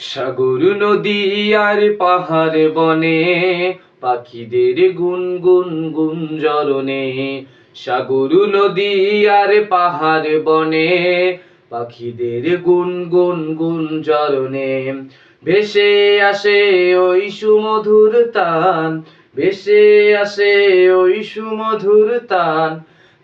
সাগর নদী আর পাহাড় বনে, পাখিদের গুন গুন গুন গুঞ্জরণে সাগর নদী আর পাহাড় বনে, পাখিদের গুন গুন গুন গুঞ্জরণে ভেসে আসে ওই সুমধুর তান, ভেসে আসে ওই সুমধুর তান।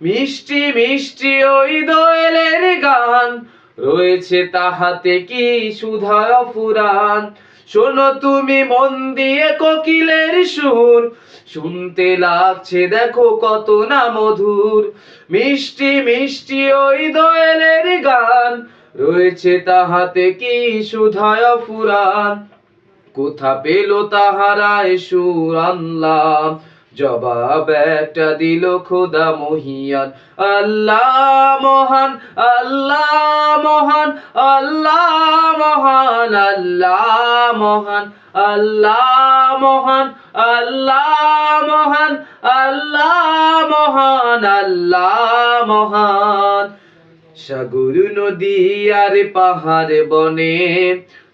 মিষ্টি মিষ্টি ওই দোয়েলের গান। রয়েছে তাহাতে কি সুধা ফুরান শোনো তুমি মন দিয়ে কোকিলের সুর। শুনতে লাগছে দেখো কত না মধুর। মিষ্টি মিষ্টি ওই দোয়েলের গান। রয়েছে তাহাতে কি সুধায় ফুরান কোথা পেল তাহারায় সুর আনলাম? জবাব একটা দিল খোদা মহিয়ান। আল্লাহ মহান আল্লাহ মহান আল্লাহ মহান আল্লাহ মহান আল্লাহ মহান আল্লাহ মহান আল্লাহ মহান আল্লাহ মহান। সাগর নদী আর পাহাড় বনে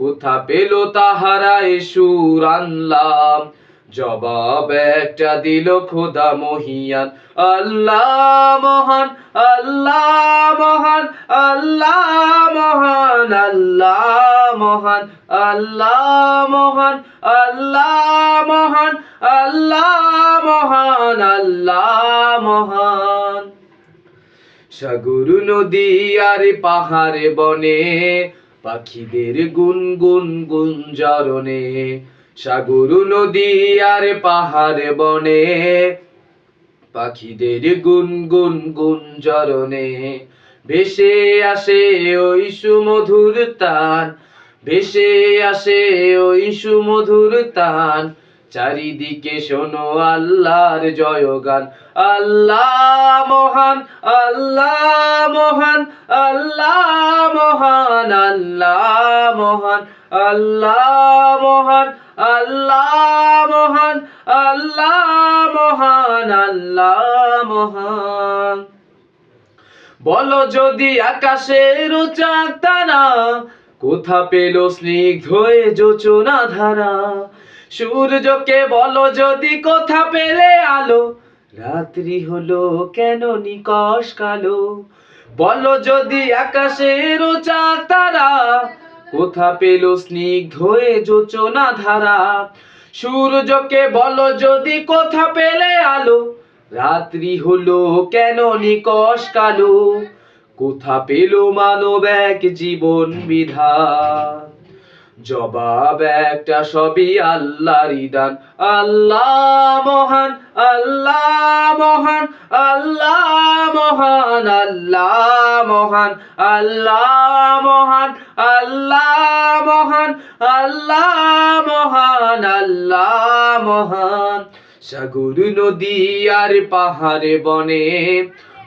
কোথা পেল তাহারা সুর আনলাম জবাব একটা দিল খোদা মহিয়ান। আল্লাহ মহান আল্লাহ মহান আল্লাহ মহান আল্লাহ মহান আল্লাহ মহান আল্লাহ মহান আল্লাহ মহান আল্লাহ মহান। সাগর নদী আর পাহাড়ে বনে পাখিদের গুন গুন গুঞ্জরণে, সাগর, নদী আর পাহাড়ে বনে, পাখিদের গুন গুন গুঞ্জরণে ভেসে আসে ওই সুমধুর তান, ভেসে আসে ওই সুমধুর তান। চারিদিকে শোনো আল্লাহর জয়গান, আল্লাহ মহান, আল্লাহ মহান আল্লাহ মহান আল্লাহ মহান আল্লাহ মহান আল্লাহ মহান আল্লাহ মহান আল্লাহ মহান। বলো যদি আকাশের তারা কোথা পেল স্নিগ্ধ যোচনা ধারা? সূর্যকে বলো যদি কোথা পেলে আলো? রাত্রি হলো কেন নিকশ কালো? বলো যদি আকাশের চাক তারা, কোথা পেল স্নিগ্ধ হয়ে যোচনা ধারা? সূর্যকে বলো যদি কোথা পেলে আলো? রাত্রি হলো কেন নিকশ কালো? কোথা পেল মানব এক জীবন বিধান জবাব একটা সবই আল্লাহরই দান। আল্লাহ মহান আল্লাহ মহান আল্লাহ মহান আল্লাহ মহান আল্লাহ মহান আল্লাহ মহান আল্লাহ মহান আল্লাহ মহান। সাগর নদী আর পাহাড়ে বনে